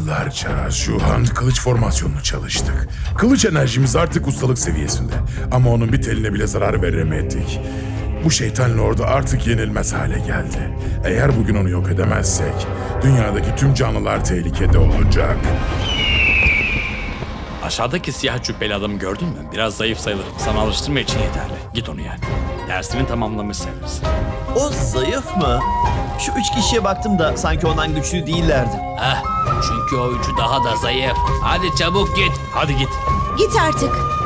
Yıllarca şu an kılıç formasyonunu çalıştık. Kılıç enerjimiz artık ustalık seviyesinde. Ama onun bir teline bile zarar veremedik. Bu şeytan lordu artık yenilmez hale geldi. Eğer bugün onu yok edemezsek, dünyadaki tüm canlılar tehlikede olacak. Aşağıdaki siyah cübbeli adamı gördün mü? Biraz zayıf sayılır. Sana alıştırma için yeterli. Git onu yen. Dersini tamamlamış sayılırsın. O zayıf mı? Şu üç kişiye baktım da sanki ondan güçlü değillerdi. Ah, çünkü o üçü daha da zayıf. Hadi çabuk git. Hadi git. Git artık.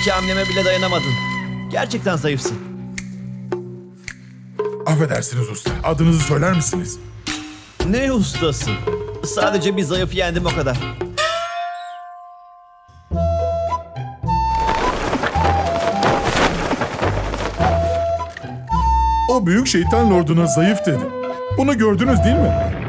İki hamleme bile dayanamadın. Gerçekten zayıfsın. Affedersiniz usta, adınızı söyler misiniz? Ne ustasın? Sadece bir zayıf yendim o kadar. O büyük şeytan lorduna zayıf dedi. Bunu gördünüz değil mi?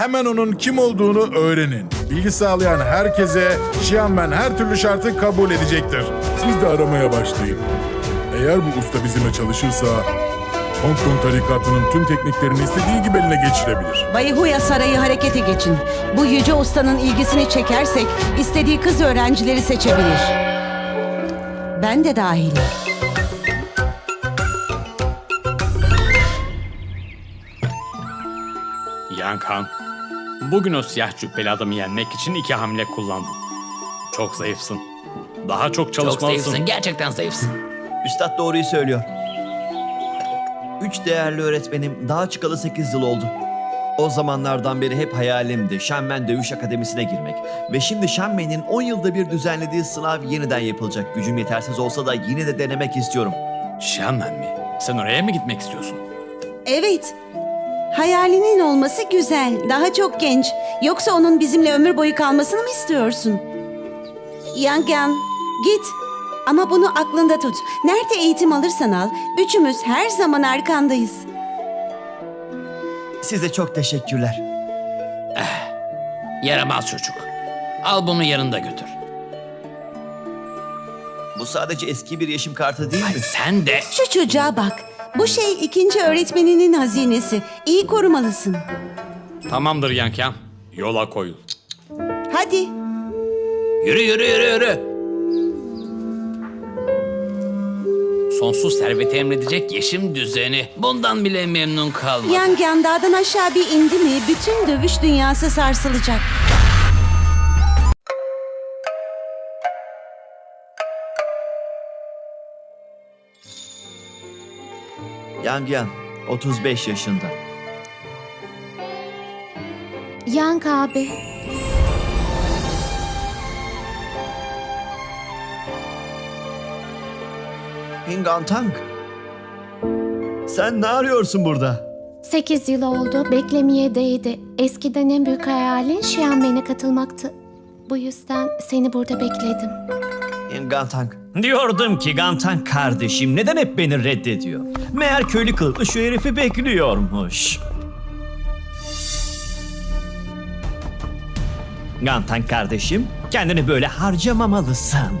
Hemen onun kim olduğunu öğrenin. Bilgi sağlayan herkese Xiamen her türlü şartı kabul edecektir. Siz de aramaya başlayın. Eğer bu usta bizimle çalışırsa Hong Kong tarikatının tüm tekniklerini istediği gibi eline geçirebilir. Bayhuya Sarayı harekete geçin. Bu yüce ustanın ilgisini çekersek istediği kız öğrencileri seçebilir. Ben de dahilim. Yankan. Bugün o siyah cübbeli adamı yenmek için iki hamle kullandın. Çok zayıfsın. Daha çok Çok çalışmalısın. zayıfsın. Gerçekten zayıfsın. Üstad doğruyu söylüyor. Üç değerli öğretmenim daha çıkalı 8 yıl oldu. O zamanlardan beri hep hayalimdi Shenmen Dövüş Akademisi'ne girmek. Ve şimdi Shenmen'in 10 yılda bir düzenlediği sınav yeniden yapılacak. Gücüm yetersiz olsa da yine de denemek istiyorum. Şenmen mi? Sen oraya mı gitmek istiyorsun? Evet. Hayalinin olması güzel. Daha çok genç. Yoksa onun bizimle ömür boyu kalmasını mı istiyorsun? Yang Yan, git. Ama bunu aklında tut. Nerede eğitim alırsan al, üçümüz her zaman arkandayız. Size çok teşekkürler. Yaramaz çocuk. Al bunu yanında götür. Bu sadece eski bir yaşım kartı değil mi? Sen de Şu çocuğa bak. Bu şey ikinci öğretmeninin hazinesi. İyi korumalısın. Tamamdır Yankan. Yola koyul. Hadi. yürü yürü yürü yürü. Sonsuz serveti emredecek yeşim düzeni. Bundan bile memnun kalmadı. Yang Yan dağdan aşağı bir indi mi bütün dövüş dünyası sarsılacak. Yang Yan, 35 yaşında. Yank abi. Hingan Tang. Sen ne arıyorsun burada? 8 yıl oldu. Beklemeye değdi. Eskiden en büyük hayalin Xiamen'e katılmaktı. Bu yüzden seni burada bekledim. Hingan Tang. Diyordum ki Gantan kardeşim neden hep beni reddediyor? Meğer köylü kılıklı şu herifi bekliyormuş. Gantan kardeşim kendini böyle harcamamalısın.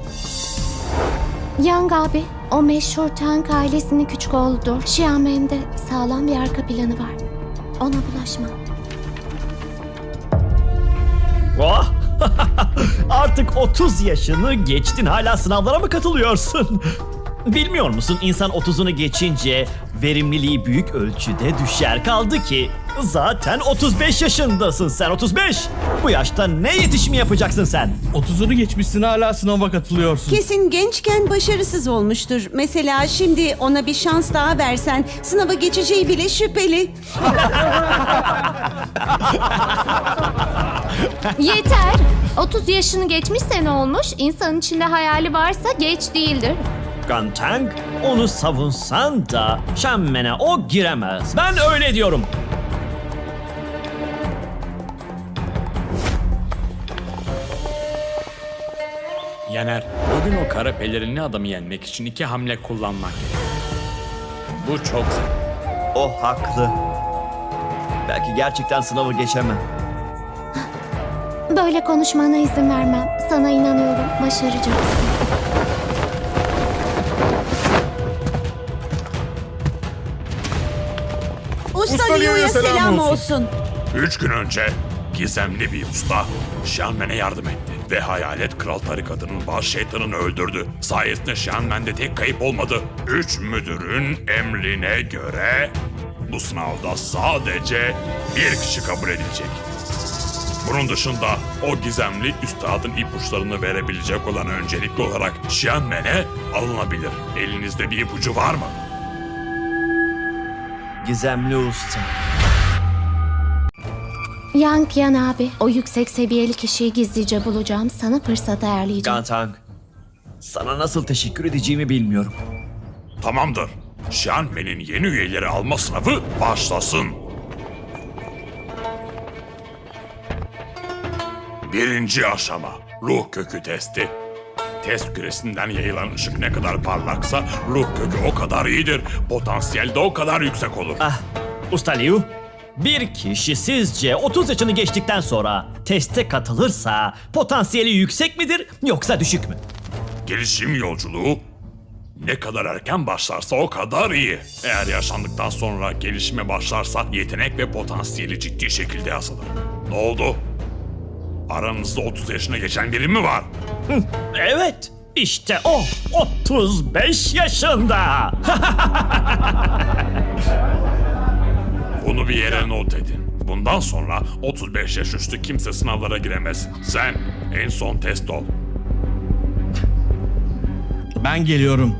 Yang abi, o meşhur Tank ailesinin küçük oğludur. Xiamen'de sağlam bir arka planı var. Ona bulaşma. Oh! Artık 30 yaşını geçtin. Hala sınavlara mı katılıyorsun? Bilmiyor musun? İnsan 30'unu geçince verimliliği büyük ölçüde düşer. Kaldı ki Zaten 35 yaşındasın sen 35. Bu yaşta ne yetişimi yapacaksın sen? 30'unu geçmişsin hala sınava katılıyorsun. Kesin gençken başarısız olmuştur. Mesela şimdi ona bir şans daha versen sınava geçeceği bile şüpheli. Yeter. 30 yaşını geçmişse ne olmuş? İnsanın içinde hayali varsa geç değildir. Ganteng onu savunsan da Şammen'e o giremez. Ben öyle diyorum. Yener, bugün o kara pelerinli adamı yenmek için iki hamle kullanmak gerek. Bu çok zor. O haklı. Belki gerçekten sınavı geçemem. Böyle konuşmana izin vermem. Sana inanıyorum. Başaracaksın. Usta, Usta Liu'ya Liu'ya selam, selam olsun. olsun. Üç gün önce gizemli bir usta Şanmen'e yardım etti ve hayalet kral tarikatının baş şeytanını öldürdü. Sayesinde Şanmen'de tek kayıp olmadı. Üç müdürün emrine göre bu sınavda sadece bir kişi kabul edilecek. Bunun dışında o gizemli üstadın ipuçlarını verebilecek olan öncelikli olarak Şanmen'e alınabilir. Elinizde bir ipucu var mı? Gizemli usta. Yang Yan abi. O yüksek seviyeli kişiyi gizlice bulacağım. Sana fırsat ayarlayacağım. Gantang. Sana nasıl teşekkür edeceğimi bilmiyorum. Tamamdır. Şanmen'in yeni üyeleri alma sınavı başlasın. Birinci aşama ruh kökü testi. Test küresinden yayılan ışık ne kadar parlaksa ruh kökü o kadar iyidir. Potansiyel de o kadar yüksek olur. Ah, Usta Liu. Bir kişi sizce 30 yaşını geçtikten sonra teste katılırsa potansiyeli yüksek midir yoksa düşük mü? Gelişim yolculuğu ne kadar erken başlarsa o kadar iyi. Eğer yaşandıktan sonra gelişime başlarsa yetenek ve potansiyeli ciddi şekilde yazılır. Ne oldu? Aranızda 30 yaşına geçen biri mi var? Evet, işte o 35 yaşında. Bunu bir yere not edin. Bundan sonra 35 yaş üstü kimse sınavlara giremez. Sen en son test ol. Ben geliyorum.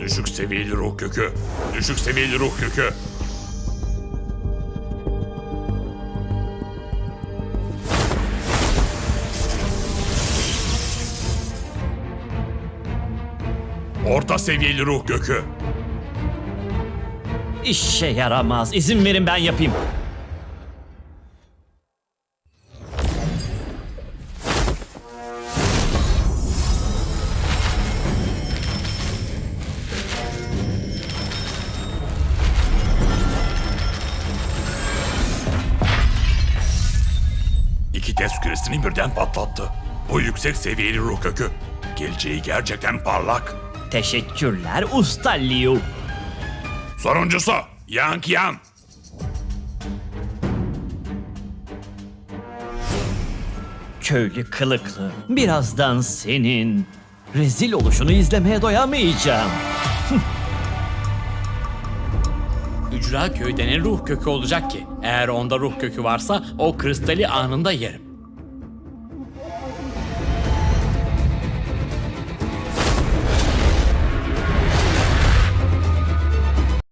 Düşük seviyeli ruh kökü. Düşük seviyeli ruh kökü. Orta seviyeli ruh kökü. İşe yaramaz. İzin verin ben yapayım. İki test küresini birden patlattı. Bu yüksek seviyeli ruh kökü. Geleceği gerçekten parlak. Teşekkürler Usta Liu. Sonuncusu Yang Yan. Köylü kılıklı. Birazdan senin rezil oluşunu izlemeye doyamayacağım. Ücra köyde ne ruh kökü olacak ki? Eğer onda ruh kökü varsa o kristali anında yerim.